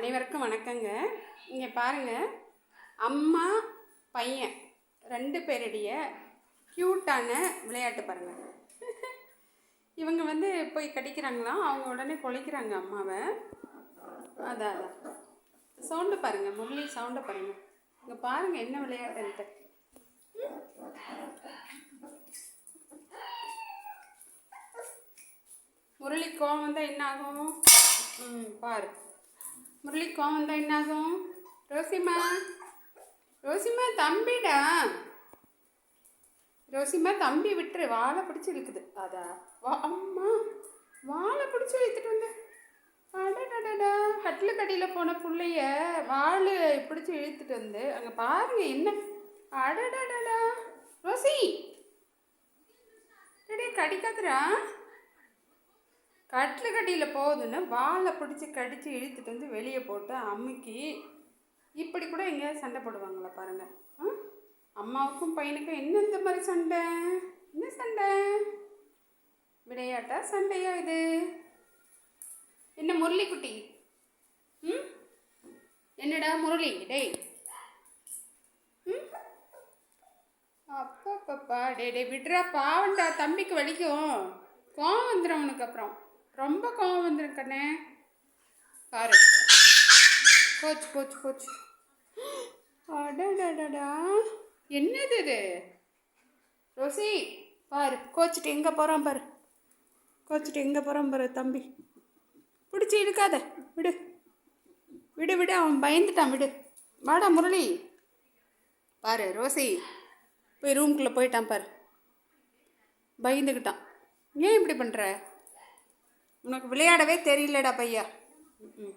அனைவருக்கும் வணக்கங்க. இங்கே பாருங்கள் அம்மா பையன் ரெண்டு பேருடைய க்யூட்டான விளையாட்டு பாருங்கள் இவங்க வந்து போய் கடிக்கிறாங்களாம் அவங்க உடனே கொலைக்கிறாங்க அம்மாவை. அதான் அதான் சவுண்டு பாருங்கள் முரளி சவுண்டை பாருங்கள் இங்கே பாருங்கள் என்ன விளையாட்டுன்ட்டு. முரளி கோவம் தான் என்ன ஆகும்? ம் பாரு. முரளி கோவம் வந்தால் என்ன ரோசிமா ரோசிமா தம்பிடா. ரோசிமா தம்பி விட்டுரு. வாழை பிடிச்சி இழுக்குது. அதா வா அம்மா. வாழை பிடிச்சி இழுத்துட்டு வந்தேன் அடடடா கட்டில் கடியில் போன பிள்ளைய வாழை பிடிச்சி இழுத்துட்டு வந்து அங்கே பாருங்க என்ன. அடடடடா. ரோசி. டேடே கடிக்காதுடா. கட்டில் கட்டியில் போகுதுன்னு வாழை பிடிச்சி கடித்து இழுத்துட்டு வந்து வெளியே போட்டு அமுக்கி இப்படி கூட எங்கேயாவது சண்டை போடுவாங்களா பாருங்க. ஆ? அம்மாவுக்கும் பையனுக்கும் என்ன இந்த மாதிரி சண்டை? என்ன சண்டை? விளையாட்டா சண்டையா இது? என்ன முரளிக்குட்டி? ம்? என்னடா முரளி? டேய். ம்? அப்பப்பப்பா டே டே விட்றா பாவண்டா தம்பிக்கு வலிக்கும். கோவம் வந்துடும் உனக்கு அப்புறம். ரொம்ப கோவம் வந்துடும் கண்ணே. பாரு. போச்சு போச்சு போச்சு அடடடடா என்னது இது? ரோசி பாரு. கோச்சிட்டு எங்கே போகிறான் பாரு. கோச்சிட்டு எங்கே போகிறான் பாரு தம்பி. பிடிச்சி இழுக்காத. விடு. விடு விடு. அவன் பயந்துட்டான். விடு. வாடா முரளி. பாரு ரோசி. போய் ரூம்குள்ளே போயிட்டான் பாரு. பயந்துக்கிட்டான் ஏன் இப்படி பண்ணுற உனக்கு விளையாடவே தெரியலடா பையா. ம்